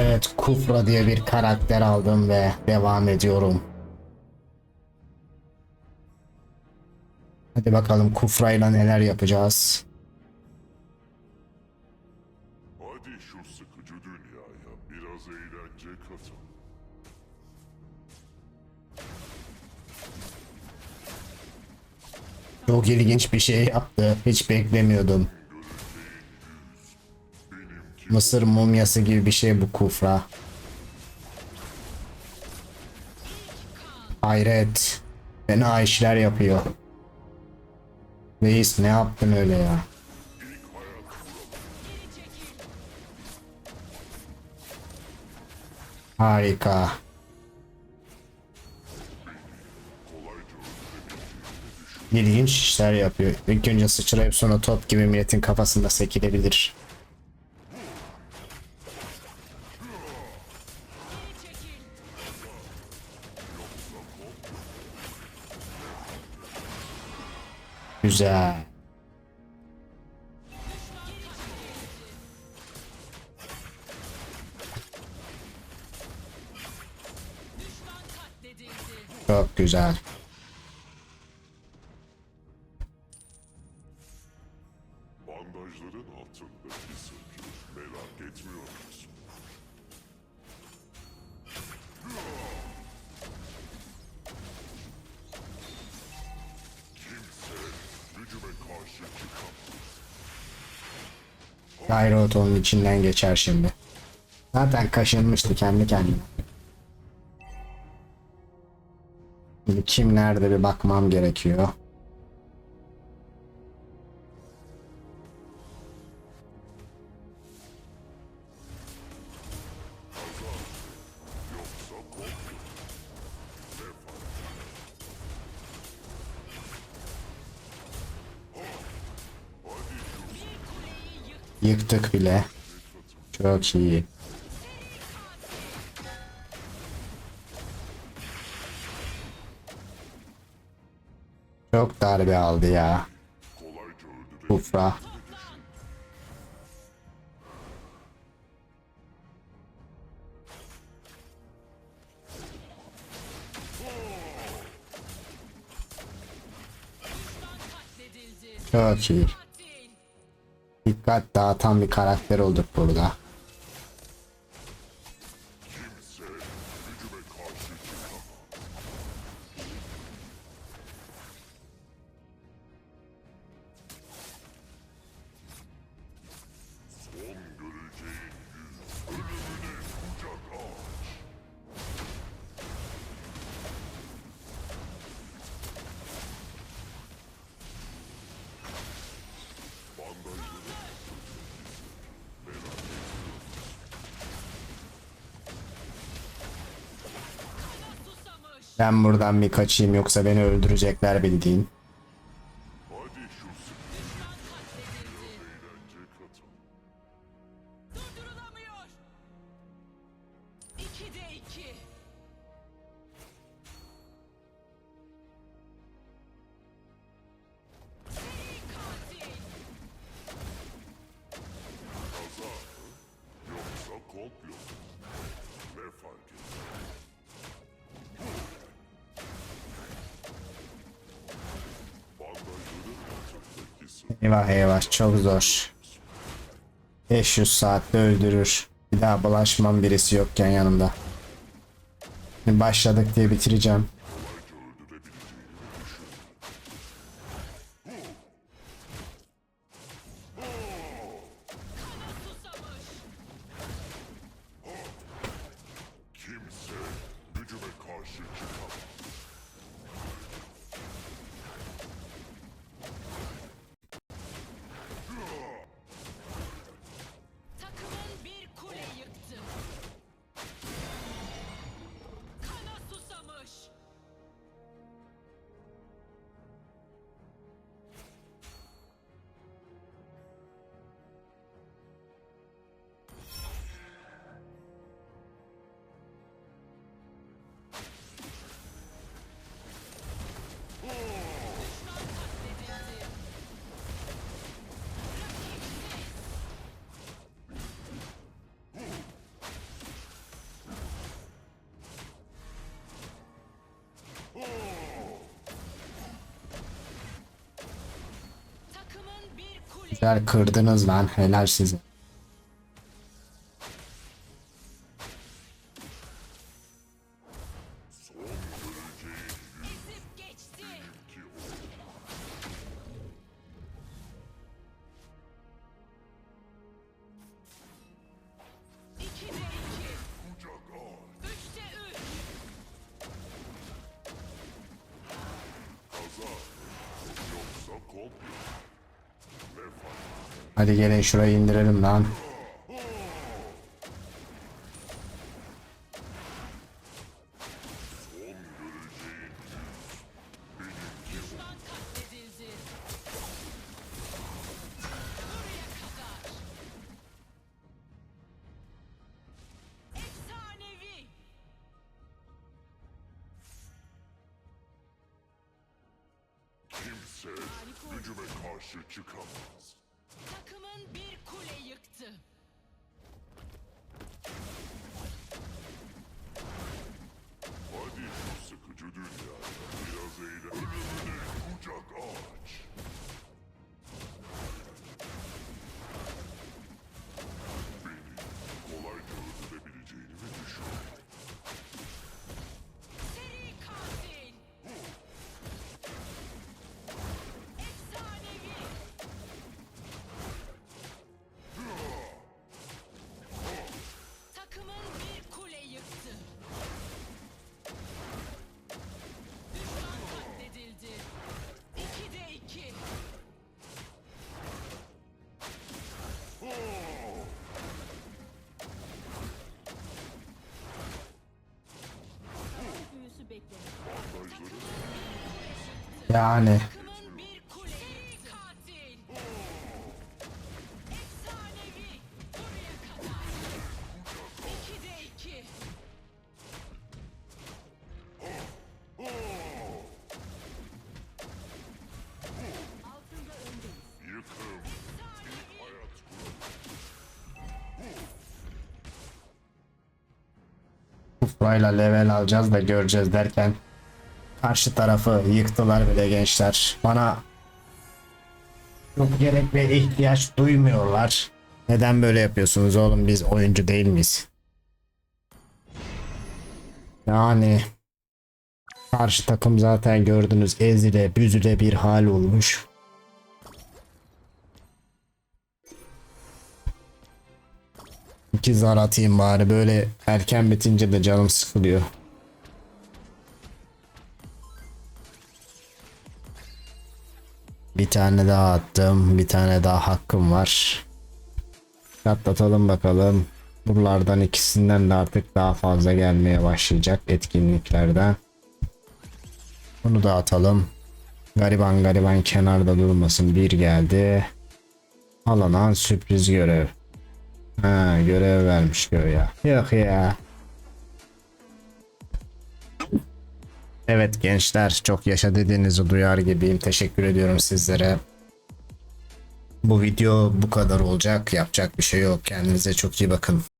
Evet Kufra diye bir karakter aldım ve devam ediyorum. Hadi bakalım Kufra'yla neler yapacağız. Hadi şu sıkıcı dünyaya biraz eğlence katın. Çok ilginç bir şey yaptı. Hiç beklemiyordum. Mısır mumyası gibi bir şey bu Kufra. Hayret. Fena işler yapıyor. Reis ne yaptın öyle ya? Harika. İlginç işler yapıyor. İlk önce sıçrayıp sonra top gibi milletin kafasında sekilebilir. Güzel. Çok güzel. Bandajların altındaki sırrı merak etmiyor musun? Gayrot onun içinden geçer şimdi. Zaten kaşınmıştı kendi kendine. Şimdi kim nerede bir bakmam gerekiyor. Yıktık bile. Çok iyi. Çok darbe aldı ya. Kufra. Çok iyi. Dikkat dağıtan bir karakter olduk burada. Ben buradan bir kaçayım yoksa beni öldürecekler bildiğin. Eyvah eyvah çok zor. 500 saatte öldürür. Bir daha bulaşmam birisi yokken yanımda. Başladık diye bitireceğim. Güzel kırdınız lan. Helal size. Hadi gelin şurayı indirelim lan. Kimse gücüme karşı çıkamaz. Bir kule yıktı. Hayat Kufrayla level alacağız da göreceğiz derken karşı tarafı yıktılar bile gençler. Bana çok gerek ve ihtiyaç duymuyorlar. Neden böyle yapıyorsunuz oğlum biz oyuncu değil miyiz? Yani karşı takım zaten gördünüz ezile büzüle bir hal olmuş. İki zar atayım bari böyle erken bitince de canım sıkılıyor. Bir tane daha attım. Bir tane daha hakkım var. Atlatalım bakalım. Buralardan ikisinden de artık daha fazla gelmeye başlayacak etkinliklerden. Bunu da atalım. Gariban gariban kenarda durmasın. Bir geldi. Alanan sürpriz görev. Ha görev vermiş ya. Yok ya. Evet gençler çok yaşa dediğinizi duyar gibiyim. Teşekkür ediyorum sizlere. Bu video bu kadar olacak. Yapacak bir şey yok. Kendinize çok iyi bakın.